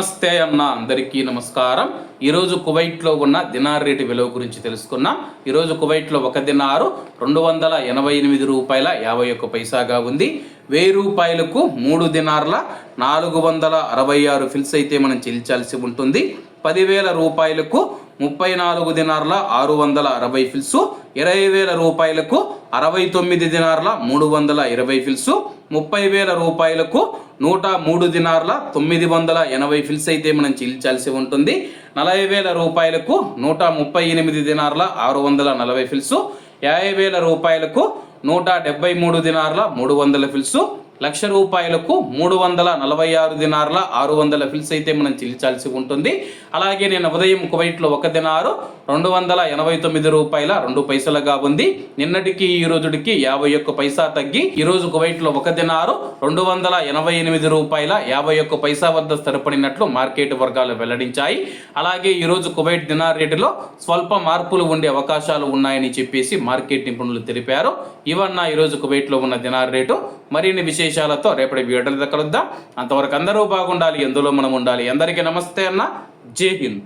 నమస్తే అన్న అందరికీ నమస్కారం. ఈరోజు కువైట్లో ఉన్న దినార్ రేటు విలువ గురించి తెలుసుకున్నాం. ఈరోజు కువైట్లో ఒక దినారు రెండు వందల ఎనభై ఎనిమిది రూపాయల యాభై ఒక్క పైసాగా ఉంది. వెయ్యి రూపాయలకు మూడు దినార్ల నాలుగు వందల అరవై ఆరు ఫిల్స్ అయితే మనం చెల్లించాల్సి ఉంటుంది. పదివేల రూపాయలకు ముప్పై నాలుగు దినార్ల ఆరు వందల అరవై ఫిల్స్ ఇరవై వేల రూపాయలకు అరవై తొమ్మిది దినార్ల మూడు వందల ఇరవై ఫిల్సు ముప్పై వేల రూపాయలకు నూట మూడు దినార్ల తొమ్మిది వందల ఎనభై ఫిల్స్ అయితే మనం చెల్లించాల్సి ఉంటుంది. నలభై వేల రూపాయలకు నూట ముప్పై ఎనిమిది దినార్ల ఆరు వందల నలభై ఫిల్సు యాభై వేల రూపాయలకు నూట డెబ్బై మూడు దినార్ల మూడు వందల ఫిల్సు లక్ష రూపాయలకు మూడు వందల నలభై ఆరు దినార్ల ఆరు వందల ఫిల్స్ అయితే మనం చెల్లించాల్సి ఉంటుంది. అలాగే నేను ఉదయం కువైట్లో ఒక దినారు రెండు వందల ఎనభై తొమ్మిది రూపాయల రెండు పైసలుగా ఉంది. నిన్నటికి ఈ రోజుడికి యాభై ఒక్క పైసా తగ్గి ఈ రోజు కువైట్లో ఒక దినారు రెండు వందల ఎనభై ఎనిమిది రూపాయల యాభై ఒక్క పైసా వద్ద స్థిరపడినట్లు మార్కెట్ వర్గాలు వెల్లడించాయి. అలాగే ఈ రోజు కువైట్ దినార్ రేటులో స్వల్ప మార్పులు ఉండే అవకాశాలు ఉన్నాయని చెప్పేసి మార్కెట్ నిపుణులు తెలిపారు. ఇవన్న ఈరోజు కువైట్లో ఉన్న దినార్ రేటు. మరిన్ని విశేషాలతో రేపటి వీడియోలో కలుద్దాం. అంతవరకు అందరూ బాగుండాలి ఎందులో మనం ఉండాలి. అందరికీ నమస్తే అన్న. జై హింద్.